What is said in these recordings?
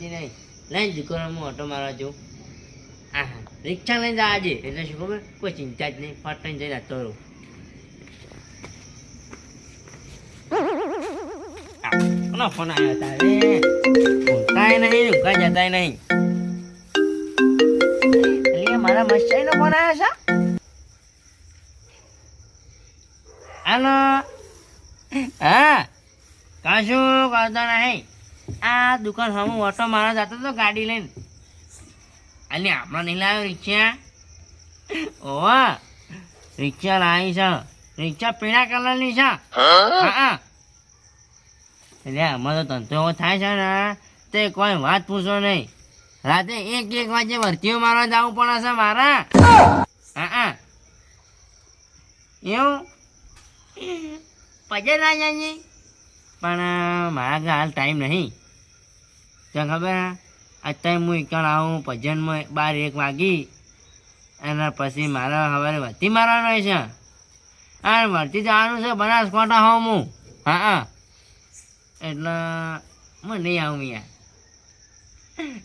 પડતી નહીં. લઈને દુકાનમાં હું ઓટો મારવા જઉં હા હા. રિક્ષા લઈને આજે એટલે શું ખબર? કોઈ ચિંતા જ નહીં. ફટ લઈને જઈને જતો રહું. ફોન આવ્યો તારે? ઊંઘાય નહીં કરતો નહીં. આ દુકાન હમું ઓટો મારા જતો તો ગાડી લઈને. અને હમણાં નહીં લાવ્યો રિક્ષા? ઓવા રિક્ષા લાવી છે. રિક્ષા પીળા કલરની છે. હા એટલે તો તંતો એવો થાય છે ને. તે કોઈ વાત પૂછો નહીં. રાતે એક એક વાગે ભરતીઓ મારવા જવું પડે છે મારા. હા હા. એવું? પજે જાય પણ મારા હાલ ટાઈમ નહીં. તો ખબર? અત્યારે હું એકણ આવું, ભજનમાં બાર એક વાગી, અને પછી મારા સવારે વધી મારવાનો છે. અને વળતી જવાનું છે બનાસકાંઠા હોઉં હું. હા હા. એટલે હું નહીં આવું યાર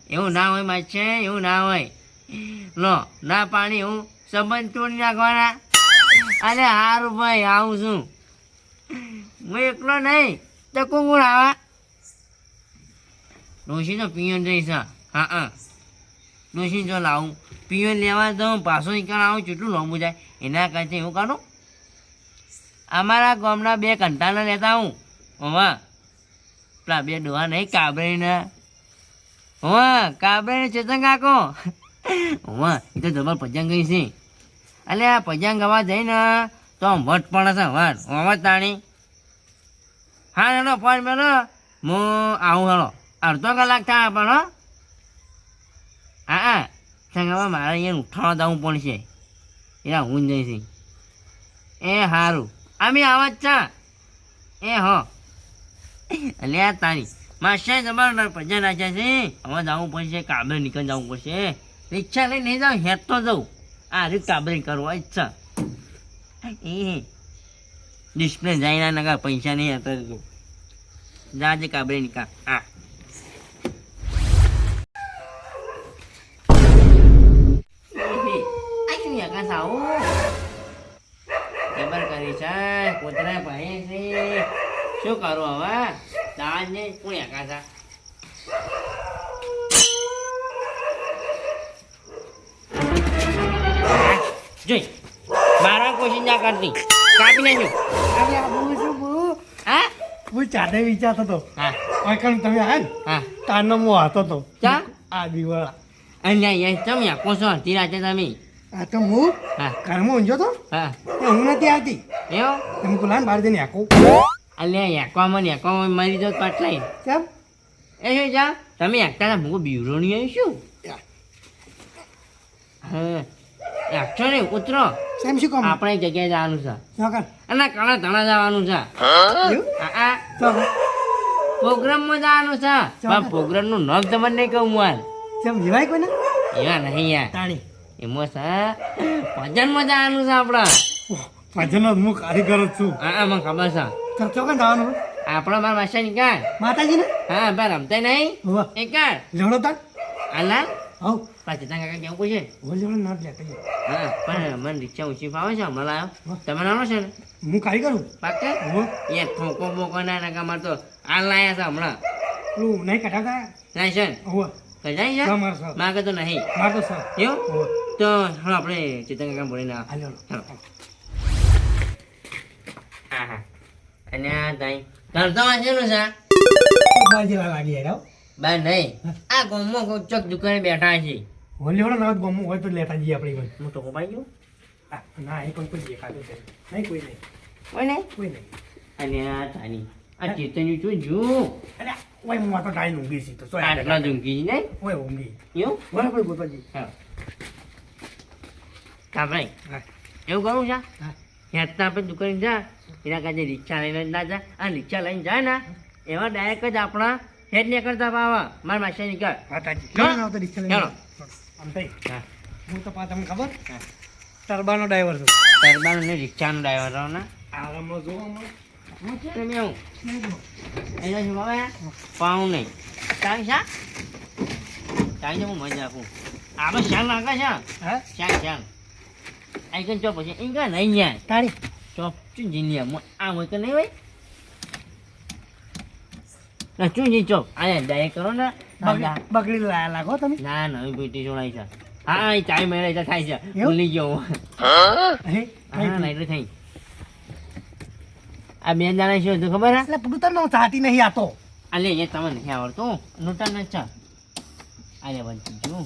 એવું ના હોય મારે છે, એવું ના હોય. લો, ના પાણી હું, સંબંધ તોડી નાખવાના. અરે હારું ભાઈ, આવું છું. હું એકલો નહીં, તો કોણ આવા? ડોશી તો પિયન જઈશ હા હા. ડોશી જો લાવું. પિયન લેવા દઉં પાછો નીકળ આવું કેટલું લાંબુ જાય? એના કરતાં એવું કરું અમારા ગામના બે કંટાને લેતા હું હોવા. પેલા બે ડોહા નહીં, કાબરીને. હોવા, કાબરીને ચેતન કાકો હોવા, એ તો જબર પજંગ ગઈ છે. અલે, આ પજંગ ગવા જઈને તો વટ પડે છે વટ તાણી. હા, હેલો, ફોન મેલો. હું આવું, હેલો. અડધો કલાક થાય પણ હો. હા સંગામાં મારે અહીંયા ઉઠાવવા જવું પડશે. એના હું જઈશ એ સારું અમે આવા જ છા. એ હો. એટલે આ તારી. માસ્ટર જબર પૈસા નાખ્યા છે. હવે જવું પડશે, કાબર નીકળ જવું પડશે. રિક્ષા લઈને નહીં જાઉં હેત તો જવું આ રીત કાબરે કરવા ઈચ્છા એ. ડિસ્પ્લે જાય ના નકા પૈસા નહીં હતા તો જાજે કાબરે નિકા હા. કૂતરા ભાઈ છે. શું કરું હવે? દાળ ને કોણ યાર કાં જોઈ મારા કોશિશ ના કરતી. કાપી અરે શું બહુ? હા? હું ચાટે વિચારતો હતો. હા. અકણ તમે આ ને? હા. તારનો હું હતો. તો ચા? આ દિવાળા. અહીંયા અહીંયા તમે યાકો છો અડધી રાતે તમે. આ તો હું? હા. ઘરમાં ઊંઝો તો? હા. હું નથી આવતી. એવો? તમે પેલા બહાર જઈને આખું અલ્યા યાકવામાં યાકવામાં મારી જાવ પાટલાઈ કેમ? એ શું જા તમે એકતા મૂકો બીવરો નહીં આવી શું? હા. યાકશો ને ઉતરો સેમ શું કામ? આપણે જગ્યાએ જવાનું છે. અને કાણા ધણા જવાનું છે. પ્રોગ્રામમાં જવાનું છે. પ્રોગ્રામનું નામ તમને નહીં કહું હું હાલ. કેમ જીવાય કોઈને? એવા નહીં યાર. તાણી. એમાં ભજન ભજનમાં જવાનું છે આપણા. ભજન હું કારીગર જ છું. હા હા મને ખબર છે. તો ચોકન જવાનું? આપણા મારા માસા નીકળ માતાજી ને હા બા રમતા નહીં. કાઢ લેવડો તાર? આલા હવ પાછી તાંગા કાકા કેવું છે હોલ લેવડો ના લેતા. હા પણ મને રિક્ષા ઊંચી ફાવે છે હમણાં લાવ્યો તમે નાનો છે ને? હું કારીગર કરું પાકે? એ ઠોકો બોકો ના નાકા માર તો આ લાયા છે હમણાં. પેલું નહીં કટાકા જાય છે ને? હોવ. સર. માગે તો નહીં. માર તો સર. એવું? તો હા આપણે ચેતન કાકા બોલીને ના આ હા. અને આ તાઈ. છે? લાગી યાર બા નહીં. આ ગોમમાં કોચક દુકાને બેઠા છે. હોલ લેવડો ના ગમું હોય તો લેતા જઈએ આપણે હું તો કપાઈ ગયો. ના એ પણ કોઈ દેખાતું છે નહીં કોઈ નહીં. કોઈ નહીં? કોઈ નહીં. અને આ તારી આ ચેતન્યું શું જો અરે ઓય હું તો ટાઈમ ઊંઘી છે તો સોય આટલા ઝુંકી નહીં ઓય ઊંઘી એવું બરાબર ગોપાજી હા હા ભાઈ એવું કરું છે હેતના આપણે દુકાને જા એના કાજે રિક્ષા લઈને ના જા આ રિક્ષા લઈને જાય ને એવા ડાયરેક્ટ જ આપણા હેડ ને કરતા પાવા મારા માસી નીકળ આવતો રિક્ષા લઈને આમ થઈ હું તો પા તમને ખબર હા. ટરબાનો ડ્રાઈવર છું ને રિક્ષાનો ડ્રાઈવર ને આરામમાં જો હમણાં. હું છે ને મેં નહીં જો. એને શું હવે પાઉં નહીં ચાલ શા ચાલ હું મજા આપું આપણે શાન લાગે છે હા શાન શાન અહીં કઈ ચો પછી અહીં કઈ નહીં યાર તારી ચો શું જીનિયા આ હોય કે નહીં હોય ના શું જી ચો આ ડાયરેક્ટ કરો ને બગડી બગડી લાયા લાગો તમે ના નવી પેટી સોળાઈ છે હા હા એ ચાય મેળે છે થાય છે એવું? ભૂલી ગયો હું હે હા ના એટલે થઈ આ બે જણા શું હતું ખબર એટલે તને હું ચાહતી નહીં આતો અલે એ તમને નથી આવડતું. નોટા ન છે આ વંચી જો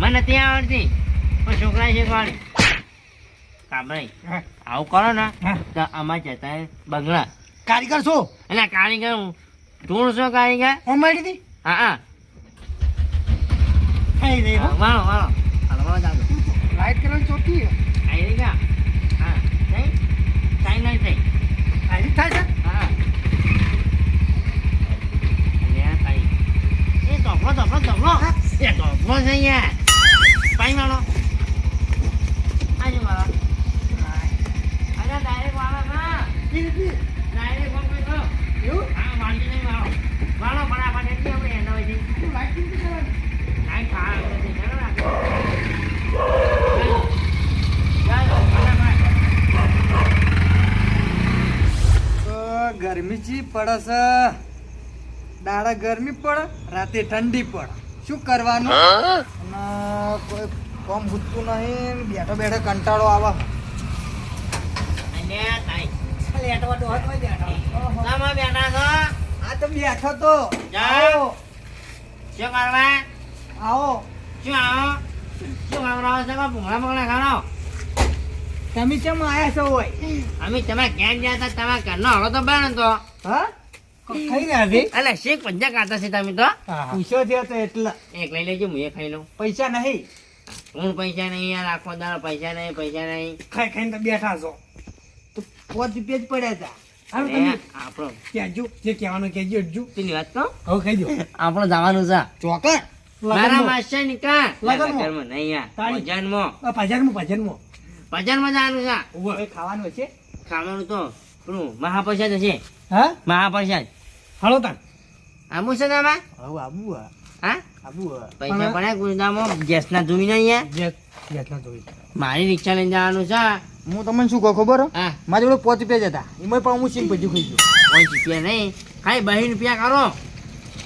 મને ત્યાં નથી આવડતી. પણ છોકરા શીખવાડી કાબરાઈ આવું કરો ને તો આમાં જતા બંગલા. કારીગર છો? એટલે કારીગર હું. ધૂળ છો કારીગર? હું મળી હતી હા હા. વાળો વાળો. લાઈટ કરવાની ચોથી આવી થઈ નહીં થઈ આઈ થાય છે? હા. એ ધોકલો ધોકલો ધોકલો એ ધોકલો છે યાર પાઈ વાળો આજે વાળો અરે ડાયરેક્ટ વાળો ના ઈ રીતની. ડાયરેક્ટ વાળો તો એવું હા વાંચી નહીં વાળો વાળો ફટાફટ એટલી આપણે એના હોય તું લાઈટ કેવી રીતે કરવાની? નાઈ ખા એટલે ચાલો ને ચાલો ફટાફટ તો ગરમી ચી પડે છે. દાડા ગરમી પડે રાતે ઠંડી પડે. શું કરવાનું? અને કોઈ કોમ ગુજતું નહીં. બેઠો બેઠો કંટાળો આવે. આ તો બેઠો તો. જાઓ. શું કરવા? આવો. શું આવો? શું ખવડાવો છો? ભૂંગળા ભૂંગળા ખવડાવો તમે કેમ આયા છો હોય? અમે તમે ક્યાં ગયા હતા તમારા ઘરનો હળો તો બને તો. હા? ખાઈ રહ્યા છે એટલે શેક પંજા કાતા છે તમે તો. પૂછ્યો થયો તો એટલે. એક લઈ લેજો હું એ ખાઈ લઉં. પૈસા નહીં. હું પૈસા નહીં યાર આખો દાડો પૈસા નહીં પૈસા નહીં. ખાઈ ખાઈને તો બેઠા છો. તો પાંચ રૂપિયા જ પડ્યા હતા. હાલો એ તમે. આપણો. કહેજો જે કહેવાનું કહેજો એટલું પેલી વાત કહું? હવે કહી આપણો જવાનું છે. ચોકર મારા માસ્ટર નિકા નહીં યાર. જવાનું છે. ખાવાનું છે? ખાવાનું તો પેલું મહાપ્રસાદ હશે હા? મહાપ્રસાદ. તાન આવું છે તમે હવે આબુ હા. હા? આબુ પૈસા પણ- ગુંદામાં ગેસના ધૂમી નહીં યાર જોઈ મારી રિક્ષા લઈને જવાનું છે. હું તમને શું કહું ખબર હો? મારા જોડે પાંચ રૂપિયા જતા એમાં પણ હું સિંગ પછી ખાઈ ગયો. કોઈ રૂપિયા નહીં. ખાલી બહી રૂપિયા કરો.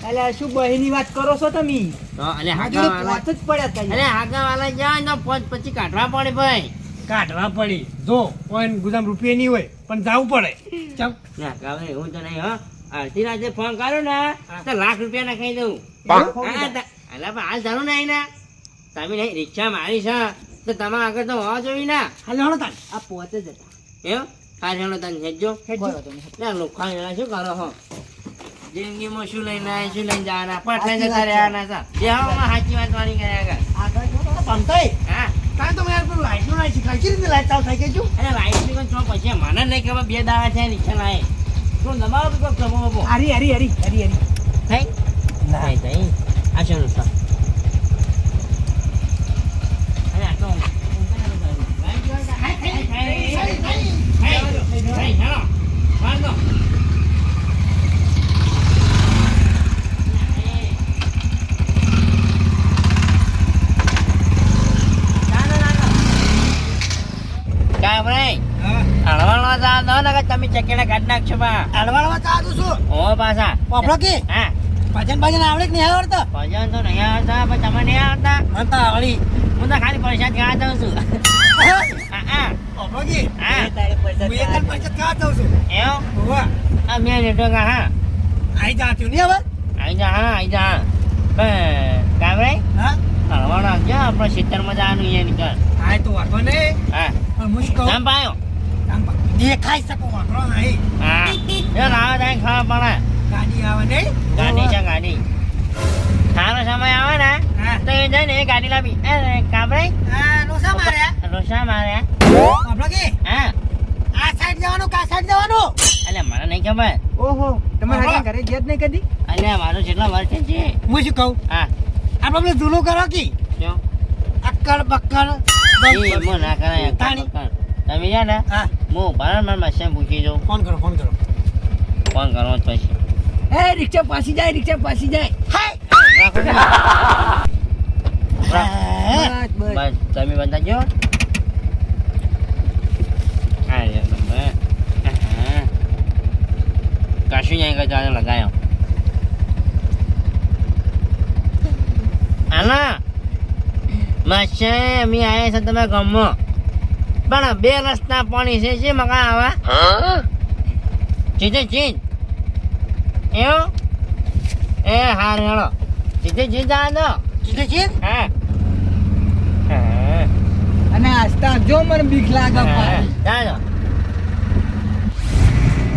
એટલે શું બહેની વાત કરો છો તમે? તો અલે મારા જોડે જ પડ્યા હતા અલે હાગાવાલા જાય તો પાંચ પછી કાઢવા પડે ભાઈ. કાઢવા પડી. જો કોઈ ગુદામ રૂપિયા નહીં હોય. પણ જવું પડે. ચાલ. ના કાવે હું તો નહીં હો અડધી રાતે ફોન કરો ને તો લાખ રૂપિયા ના દઉં. અલા પણ હાલ નહીં તમે નહીં રિક્ષા મારી છે. તો તમારા આગળ તો હોવા ને. હાલો હાલો તાન. આ પાંચ જ હતા. એમ? હા ચાલો તને હેજો બરોબર ના લોખા એના શું કરો હો? જિંદગીમાં શું લઈને આવ્યા શું લઈને જવાના? જતા છે. જે હવામાં સાચી વાત મારી કર્યા આગળ. આગળ જો તો તમતાઈ. હા. તાન તો યાર પેલું લાઈટ શીખાય કેવી રીતે લાઈટ ચાલુ થાય કેજો અરે લાઈટની પણ છો પછી મને નહીં ખબર બે દાવા છે રિક્ષા લાય તું દબાવો હરી હરી હરી હરી હરી થઈ ના. થઈ થઈ આ શું નુકસાન અરે આ તો તમે ચકેડા કાઢી નાખશો બા. ચાલુ છું ઓ પાછા. પોપડો કે? હા. ભજન ભજન આવડે કે નહીં આવડતો? ભજન તો નહીં આવતા પણ તમે નહીં આવડતા. મને તો આવડી. હું તો ખાલી પૈસા ખાવા જાઉં છું. હા હા. પોપડો કે? હા. હું એક ખાવા જાઉં છું. હોવા. આ મેં નેટવર્ક હા. આઈ જા તું નહીં હવે? આઈ જા હા આઈ જા. કામરે હા? હળવાનો આવજો આપણે ખેતરમાં જવાનું અહીંયા નીકળ. હા તો વાંધો નહીં. હા. પણ મુશ્કેલ પાયો. દેખાઈ શકો વાંધો નહીં હા એ રાહ થાય ખાવા પડે ગાડી આવે નહીં ગાડી છે ગાડી સારો સમય આવે ને હા તો એ જઈને એ ગાડી લાવી એ કામરે હા લોસા માર્યા રોશા માર્યા પોપડો કે હા આ સાઈડ જવાનું કા સાઈડ જવાનું એટલે મને નહીં ખબર ઓહો હારા ઘરે જ નહીં કદી અલ્યા મારો જેટલા વર્ષ છે હું શું કહું હા આપણે પેલું જૂનું કરો કે અક્કડ બક્કડ. તમે જા હા હું ભારતમાં માસ્યા પૂછી જાઉં ફોન કરો ફોન કરો ફોન કરવો જ પછી એ રિક્ષા પાછી જાય રિક્ષા પાછી જાય રાખો ને. હા. બસ તમે બધા જો હા રે તમે હા. કશું નહીં કરતો આજે લગાયો આના માસ્યા અમે આવ્યા છે તમે ગામમાં પણ બે રસ્તા પાણી છે જે મકા આવા? ચીજે ચીજ. એવું? એ હાર હેળો ચીજે ચીજ આ દો. ચીધે ચીધ હા. હા અને આસ્તા જો મને બીક લાગે હા. ચાલો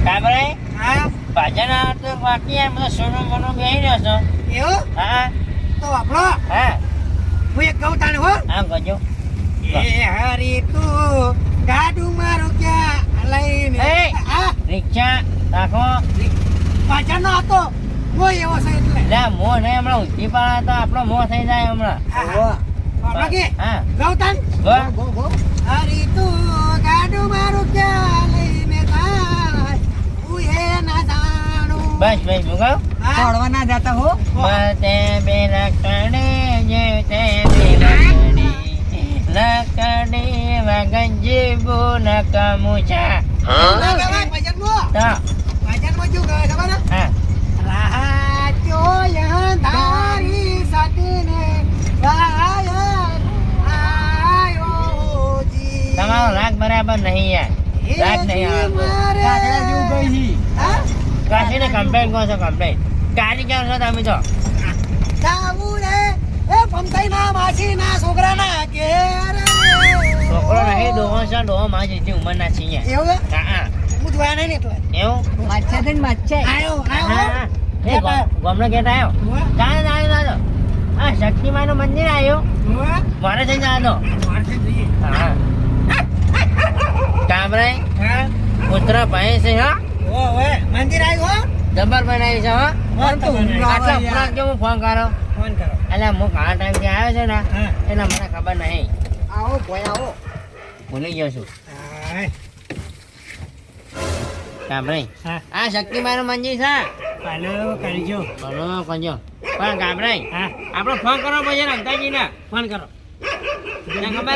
કાબરે હા? ભજન તો બાકી એમ બધો સોનું મોનું બેહી રહ્યો છો. એવું? હા. તો આપણો હા. હું એક કહું તાણે હો. હા કરજો એ હરી તું ગાડું મારું ક્યાં લઈને રિક્ષા રાખો પાછળ નો હતો હું એવો છે એટલે લે મો નહીં હમણાં ઊંચી પાડે તો આપણો મો થઈ જાય હમણાં Gautam go go, go. Hari તું ગાડું મારું ક્યાં લઈને જાય હું એ ના જાણું બસ બસ મુકાવ હા ના જાતા હો મતે બે જે તે ના શું કહેવાય ખબર? છે? હા સતીને ગાયન આયો જી. તમારો રાગ બરાબર નહીં યાર. રાગ નહીં કાગડા જેવું? કમ્પ્લેન કહો છો કમ્પ્લેન કાઢી ક્યાં છો તમે તો? જાવું રે. એ પમતાઈના માસીના છોકરાના ઘેરે. છોકરો નહીં ડોહો છે ડોહો માં જેટલી ઉંમરના છીએ એવું? હા હા જોયા નહીં ને એટલે. એવું માછા થઈને માછા. આયો, આયો. એ ગોમનો ગેટ હા નું મંદિર આવ્યું ઉવ્વ. મારે જઈએ. હા કામરાય હા? ભાઈ છે હા ઓવે, મંદિર આવ્યું હો? જબર બનાવી છે હા આટલા. ઉપરાંત કે હું ફોન કરો ફોન કરો. એટલે હું ઘણા ટાઈમથી આવ્યો છે ને એના એટલે મને ખબર નહીં આવો ભાઈ આવો ભૂલી ગયો છું. આ કરજો. કંજો પણ કામરાય હા, આપણો ફોન કરો પછી રમતાજી ને ફોન કરો.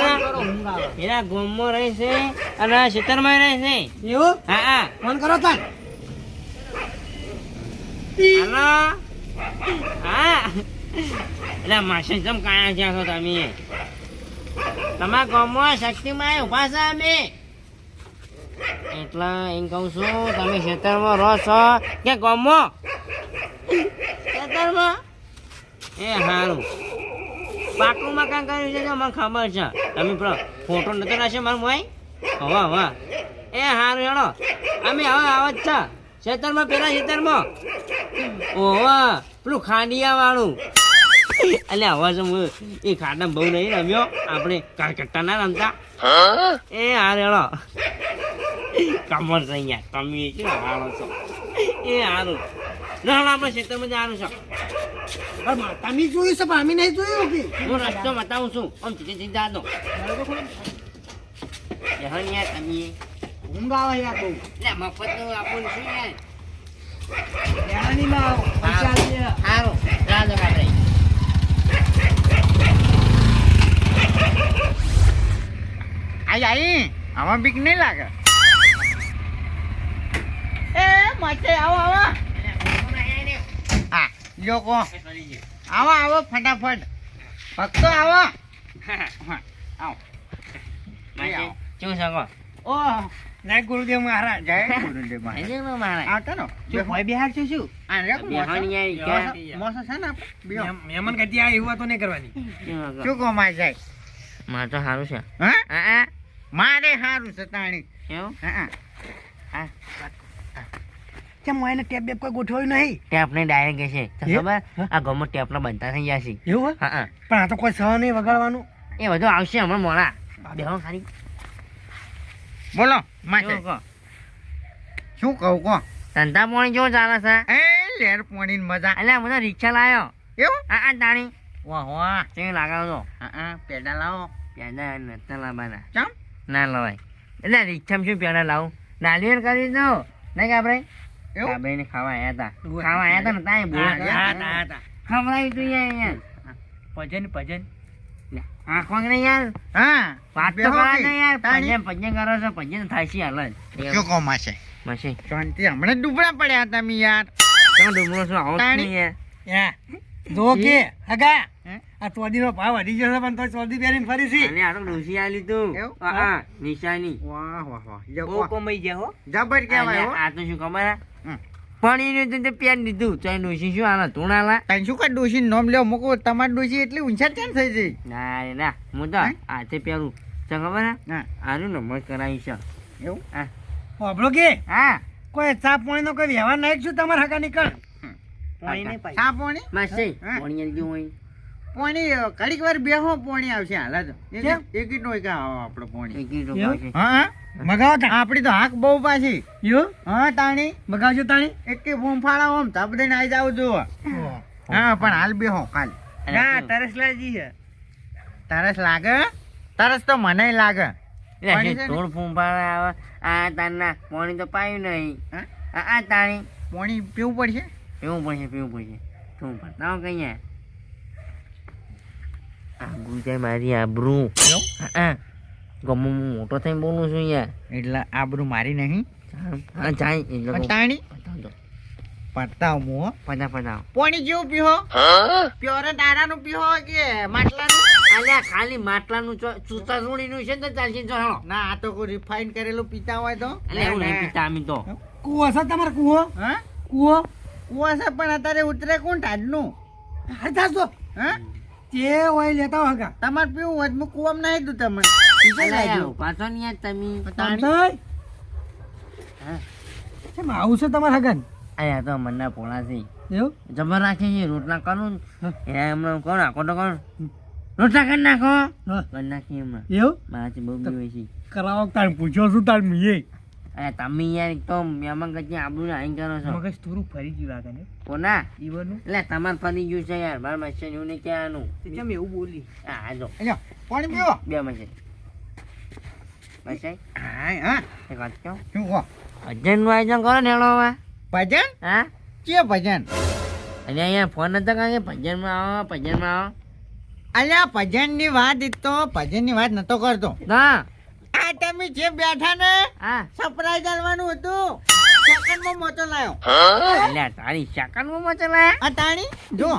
છે? ઊંઘ આવે. એના ગોમમાં રહે છે અને ખેતરમાં રહે છે. એવું? હા હા. ફોન કરો તાન. હાલો? હા. એટલે માસી જમ કાયા છો તમે. તમારા ગામમાં શક્તિમાં ઊભા છે અમે? એટલે એમ કહું છું તમે ખેતરમાં રહો છો? કે ગામમાં? ખેતરમાં? એ સારું પાકું મકાન કર્યું છે મને ખબર છે? તમે ફોટો નતો નાખ્યો મારું મોય હવા હવા એ સારું હેડો. અમે હવે આવો જ છે. ખેતરમાં પેલા ખેતરમાં. ઓવા પેલું ખાંડિયા વાળું હવે તો હું એ ખાડા બહુ નહીં રમ્યો. આપણે કારકટ્ટા ના રમતા. એ હાર રેડો કમર છે અહીંયા તમે છે હારો છો? એ હારું. ના ના આપણે ખેતરમાં જવાનું છે. તમે જોયું છે પણ અમે નહીં જોયું કે? હું રસ્તો બતાવું છું. આમ સીધે સીધા દો જહન યાર તમે. ઊંઘ આવે યાર બહુ. એટલે મફતનું આપણું શું યારમાં આવો. રાજો કાઢે આઈ આઈ આમાં બીક નહીં લાગે. એ મચે આવો આવો. હા લોકો આવો આવો ફટાફટ. ભક્તો આવો. આવો. શું શકો? ઓ જય ગુરુદેવ મહારાજ. જય ગુરુદેવ મહારાજ. નો? આવતા નો બિહાર છે શું? આ રે. મોસો છે ને મહેમાન ગતિ આ એવું વાતો નહીં કરવાની. શું કહો માર જાય મારે તો સારું છે. હા. મારે સારું છે તાણી. હા હા. કેમ હું ટેપ બેપ કોઈ ગોઠવાયું નહીં? ટેપ ને ડાયરેક્ટ છે ખબર? આ ગમો ટેપ ના બનતા થઈ જશે એવું હા હા. પણ આ તો કોઈ સહ નહીં વગાડવાનું? એ બધું આવશે હમણાં મોડા. બેહો ખાલી. બોલો માર શું કહો? શું કહું કહો? ધંધા પાણી કેવો ચાલે છે? એ લેર પોણી મજા. એટલે મને રિક્ષા લાવ્યો એવું? હા હા તાણી. વાહ વાહ. તે લાગાવજો હા હા પેડા લાવો. પેડા નતા લાવવાના. ચમ? ના લવાય. એટલે રિક્ષામાં શું પેડા લાવું? નાલિયેર કરી દો નહીં કે આપણે? એવું? ખાવા આયા હતા ખાવા આયા હતા ને તાય બોલા ખવડાવી તું યાર યાર ભજન ભજન. આંખો ને યાર? હા વાત તો બેહો ને યાર? ભજન ભજન કરો છો ભજન થાય છે હાલ શું કોમા છે મસી. શાંતિ હમણાં ડૂબડા પડ્યા તમે યાર. તમે ડુમરો છો આવો જ તાણી? નહીં યાર? જો કે હગા. આ ચોદીનો ભાવ વધી જશે પણ તો ચોદી પહેરીને ફરી છે અને આ તો ડોસી આ લીધું? હા નિશાની વાહ વાહ વાહ. બહુ કમાઈ ગયા હો. જબર કહેવાય હો. આ તો શું કમાય પણ એને તો પેન દીધું ચાઈ ડોસી શું આના ના તને શું કર ડોસી નોમ લેવો મૂકો? તમારી ડોસી એટલી ઊંચા કેમ થઈ જઈ ના ના. હું તો? હાથે પહેરું. તો ખબર આનું નંબર કરાવી છે. એવું? હા. હોભળો કે? હા. કોઈ ચા પાણીનો કોઈ વ્યવહાર નહીં છું તમારા હકા નીકળ? પાણી? નહીં માસી હા. પાણી આલી ગયું હોય પોણી ઘડીક વાર બેહો પોણી આવશે. હાલા તો? એક નો આવો આપણો પોણી. હા મગાવો તા. આપડી તો હાક બહુ પાછી. યો હા તાણી. મગાવજો તાણી. એક કે ફોમ ફાળા ઓમ દઈને આવી જાવ જો હા પણ હાલ બેહો કાલ. ના તરસ લાગી છે. તરસ લાગે? તરસ તો મને લાગે. પાણી? ધૂળ ફૂંફાડે આવે આ તારના પોણી તો પાયું નહીં. હા? આ તાણી. પોણી પીવું પડશે? પીવું પડશે પીવું પડશે. તું બતાવો કઈ આબરૂ જાય મારી આબરૂ. હા ગમો હું મોટો થઈને બોલું છું યાર એટલે આબરૂ મારી નહીં? હા જાય એટલે કહું. તાણી? મો પોણી જેવું પીહો. પ્યોર દારાનું પીહો કે માટલાનું? અલ્યા ખાલી માટલાનું ચો- ચૂતાસુણીનું છે ને ચાલશે જો ના આ તો કોઈ રિફાઇન કરેલું પીતા હોય તો. અલ્યા એવું નહીં પીતા અમે તો. કૂવો છે તમારે કૂવો? હા? કૂવો? કુવાસા પણ અત્યારે ઉતરે કોણ ટાઢનું થાશો હા? તે હોય લેતા હગા તમારે પીવું હોય હું કુવામાં નાખી દઉં તમને. પીછે અલ્યા લાગજો. યાર, ઊભા થો ને યાર તમે. હા. કેમ આવું છે તમારા હગા અલ્યા તો મનના પોળા છે. એવું? જબર રાખે છે રોટલા કરું એ હમણાં કોણ આખો તો કોણ રોટલા કરી નાખો. કરી નાખી હમણાં. એવું? મારાથી બહુ બી છે. કરાવો તાણ પૂછ્યો છું તાર મીએ. અરે તમે યાર એક તો મહેમાન કચ્છી આબરૂ આઈ કરો છો. મગજ થોડું ફરી ગયું લાગે ને કોના? ઈવનનું એટલે તમારે ફરી ગયું છે યાર. મારા મચ્છર એવું નહીં કહેવાનું. કેમ એવું બોલી? હા હા જો. પાણી પીવો. બે મચ્છર મચ્છર હા હા. એક વાત કહો? શું કહો? ભજનનું આયોજન કરો ને હેળો હવે. ભજન? હા? કે ભજન? અને અહીંયા ફોન નતો કે ભજનમાં આવો ભજનમાં આવો? અલ્યા ભજનની વાત તો ભજનની વાત નતો કરતો. ના. તમે જે બેઠા ને હા. સરપ્રાઈઝ આલવાનું હતું સેકન્ડમાં મોટો લાયો. એટલે તારી સેકન્ડમાં મોટો લાયા? આ તાણી જો.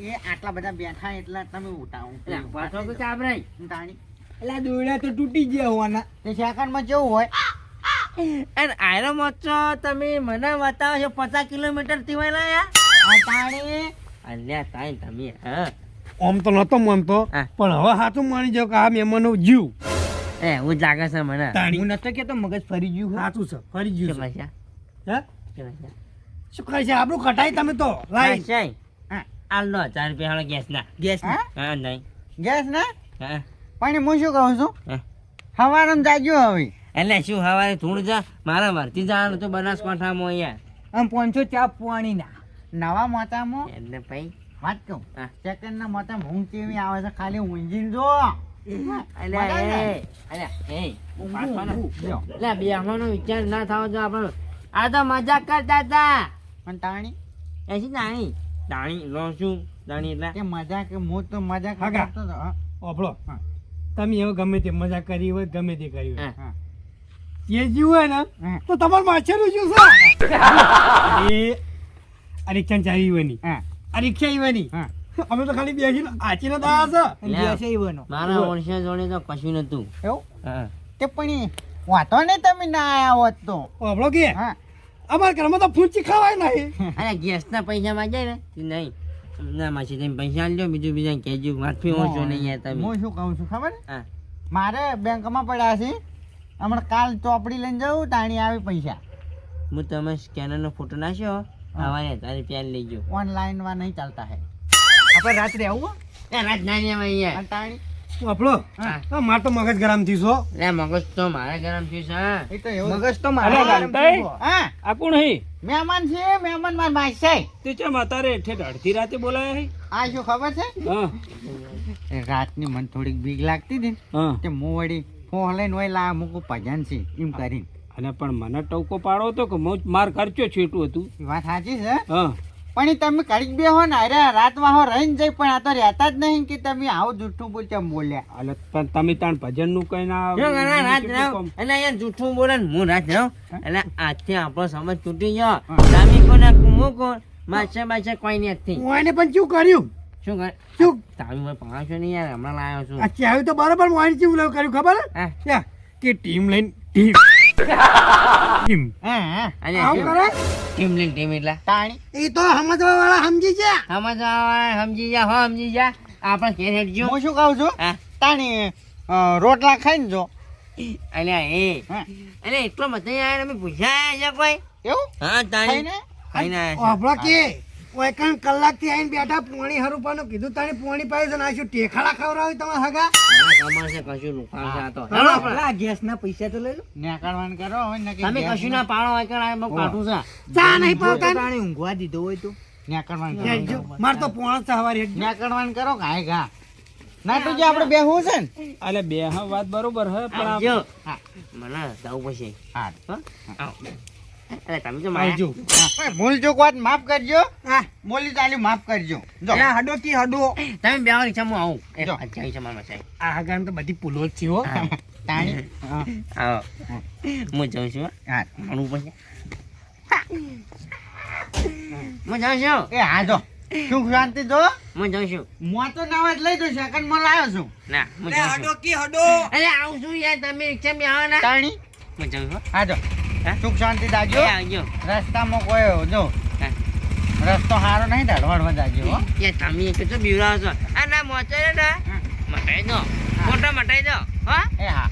એ આટલા બધા બેઠા એટલા તમે ઉઠાવું પાછો તો ચાબરાઈ તાણી. એટલે દોડા તો તૂટી ગયા હોવાના. તે સેકન્ડમાં જેવું હોય. અને આયરો મોચો તમે મને બતાવો છો પચાસ કિલોમીટરથી લાયા? તાણી. અલ્યા તાઈ તમે હા. આમ તો નતો માનતો હા. પણ હવે સાચું માની જાવ કે આ મહેમાનનો જીવ. એ હું જ લાગે છે મને. હું નતો કેતો મગજ ફરી ગયું સાચું છે ફરી ગયું છે. હા હે? શું કહે છે? આપણું કટાઈ તમે તો. લાઈ છે. હાલ લો ચાર રૂપિયા વાળો ગેસ ના. ગેસ હા હા નહીં. ગેસ ના? હા. પણ હું શું કહું છું? હા. હવારમ જાગ્યો હવે. એટલે શું હવારે થોડું જા? મારા વર્તી જવાનું તો બનાસકાંઠામાં અહીંયા. આમ પાંચસો ચા પાણી ના. નવા માતામાં એટલે ભાઈ વાત કહું. સેકન્ડ ના મતે ઊંઘ કેવી આવે છે? ખાલી ઊંઘીને જો. ને? ને. બેહવાનો વિચાર ના થાવ તો આપણે. આ તો મજાક કરતા હતા. પણ તાણી? એ શું દાણી દાણી લો શું? દાણી એટલે? કે મજા કે હું તો મજા હા, કા? કરતો હતો. હા, ઓભળો. તમે હવે ગમે તે મજા કરી હોય ગમે તે કરી હોય. એ હા, જીવ ને તો તમારું માછેલું શું છે? એ આ રિક્ષા ચાલી ઈવાની હા, આ રિક્ષા ઈવાની અમે તો ખાલી બેસીને આચીને દાયા છે. બેસે ઈવાનો મારા ઓળખ્યા જોડે તો કશું નતું એવું? તે પણ એ વાતો ને તમે ના આયા હોત તો. આપણો કે? હા. અમારા ઘરમાં તો ફૂંચી ખવાય નહીં. અરે ગેસના પૈસા માંગે ને? નહીં. ના માસી તમે પૈસા આલજો બીજું બીજા કહેજો. માફી ઓછો નહીં તમે? હું શું કહું છું ખબર? હા. મારે બેંકમાં પડ્યા છે. હમણાં કાલ ચોપડી લઈને જવું તાણી આવી પૈસા. હું તમે સ્કેનરનો ફોટો નાખ્યો? હવારે તારી પ્યાર લઈ ગયો. ઓનલાઈનમાં નહીં ચાલતા હે. આપણે રાત્રે આવું એ રાત નાની યાર અને તાણી આપણો હા. માર તો મગજ ગરમથી છો લે મગજ તો મારે ગરમ થયું છે હા. એ તો એવું. મગજ તો મારે ગરમ હા. આ કોણ હે? મહેમાન છે મહેમાન માર ભાઈ છે. તે ચમ ઠેઠ અડધી રાતે બોલાયા હે? આ શું ખબર છે? રાતની મને થોડીક બીક લાગતી હતી તે વળી ફોન લઈને વળી લા મૂકું ભજન છે એમ કરીને. અને પણ મને ટવકો પાડો હતો કે હું માર ખર્ચો છેટું હતું. વાત સાચી છે? હા. પણ તમે કડીક બે હો ને અરે રાતમાં હો રહીને જઈ પણ આ તો રહેતા જ નહીં કે તમે આવું જૂઠું બોલ કેમ બોલ્યા. એટલે પણ તમે તાણ ભજનનું કઈ ના રાત રહો? એટલે અહીંયા જૂઠું બોલે ને હું રાત રહું એટલે આજથી આપણો સમજ તૂટી ગયો. તમે કોને મૂકો માછા માસે કોઈ નહીં આજથી. મોઈને પણ શું કર્યું? શું કરે શું? તમે મને પાંચસો નહીં યાર હમણાં લાવ્યો છું. અચ્છા આવ્યું તો બરાબર કેવું લેવું કર્યું ખબર? હે? કે ટીમ લઈને ટીમ. ટીમ. હા હા. અને આવું કરે? ટીમ લઈને ટીમ એટલા. તાણી. એ તો સમજવા વાળા સમજી ગયા. સમજ સમજી જા હો સમજી જા આપણે ઘેર હેડજો હું શું કહું છું? તાણી રોટલા ખાઈને જો. અલ્યા એ. એટલો મજા આવે અમે પૂછ્યા છે કોઈ? એવું? હા તાણી. ખાઈને? ખાઈને આપણા કે? ઓયકણ કલાકથી આવીને બેઠા પોણી હરુપાનું કીધું તાણી પોણી પાસે ના ને શું ટેખાડા ખવડાવી તમારે હગા? તમારે કશું નુકસાન છે આ તો. આ. ગેસના પૈસા તો લઈ લો. નેકાળવાન કરો હવે નક્કી તમે કશું ના પાડો હોય કે આ બહુ કાઠું છે. ચા નહીં પાવતા ને? તાણી ઊંઘવા દીધો હોય તો. નેકાળવાન કરો. માર તો પોણા સવારે હેડજો. કરો કરો ઘાય ઘા. નાટુજી આપણે બેહવું છે ને? એટલે બે હા વાત બરોબર હે પણ મને જવું પછી હા. હો? એટલે તમે તો. હા. ભૂલ વાત માફ કરજો. હા. બોલી ચાલી માફ કરજો. જો. અલા, હડો કી હડો. તમે બેવાની વાર હું આવું અચ્છા ઈચ્છા મારા મચાઈ. આ હગાને તો બધી પુલો જ છે હો. તાણી. હા. આવો હું જઉં છું હો. હા. પડશે. હું જાઉં છું એ હા જો. સુખ શાંતિ જો. હું જાઉં છું. હું તો નવા જ લઈ દઉં સેકન્ડમાં લાવ્યો છું. ના હું જાઉં છું. કી હડો. અરે આવું છું યાર તમે કેમ આવો ના. તાણી. હું જાઉં છું હા જો? સુખ શાંતિ દાજો આવજો. રસ્તામાં કોઈ જો. રસ્તો સારો નહીં ઢળવાડવા જાજો હો. યાર તમે એક તો બીવડાવો છો. આ ના મોચો ને. મટાઈ દો. મોટા મટાઈ દો હા. એ હા.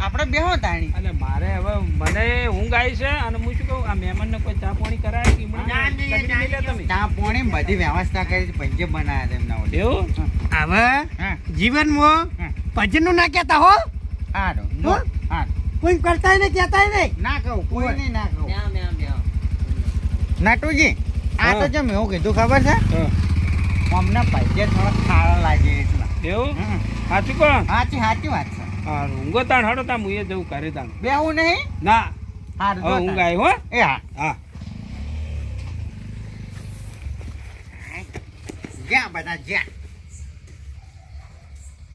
આપણે બેહો તાણી. એટલે મારે હવે મને ઊંઘ આવી છે અને હું શું કહું આ મહેમાન ને કોઈ ચા પાણી કરાય કે ના, ના, તમે? ત્યાં પોણી બધી વ્યવસ્થા કરી પંજે બનાવ્યા તેમના એવું? હવે હા જીવનમાં હા. ભજનનું ના કહેતા હો? હારું. કોઈ કરતાય નહીં કહેતાય નહીં. ના કહું કોઈ નહીં ના કહું. નાટુજી આ તો જે જેમ એવું કીધું ખબર છે? હા. અમને પૈસે થોડા ખાડા લાગે એટલા. એવું? સાચું કોણ સાચી સાચી વાત છે. હા ઊંઘો તાણ હડો તાણ હું એ જવું કરે તાણ. બેહું નહીં? ના. હા ઊંઘ આવ્યો હો. એ હા. હા. જ્યાં બધા જ્યાં.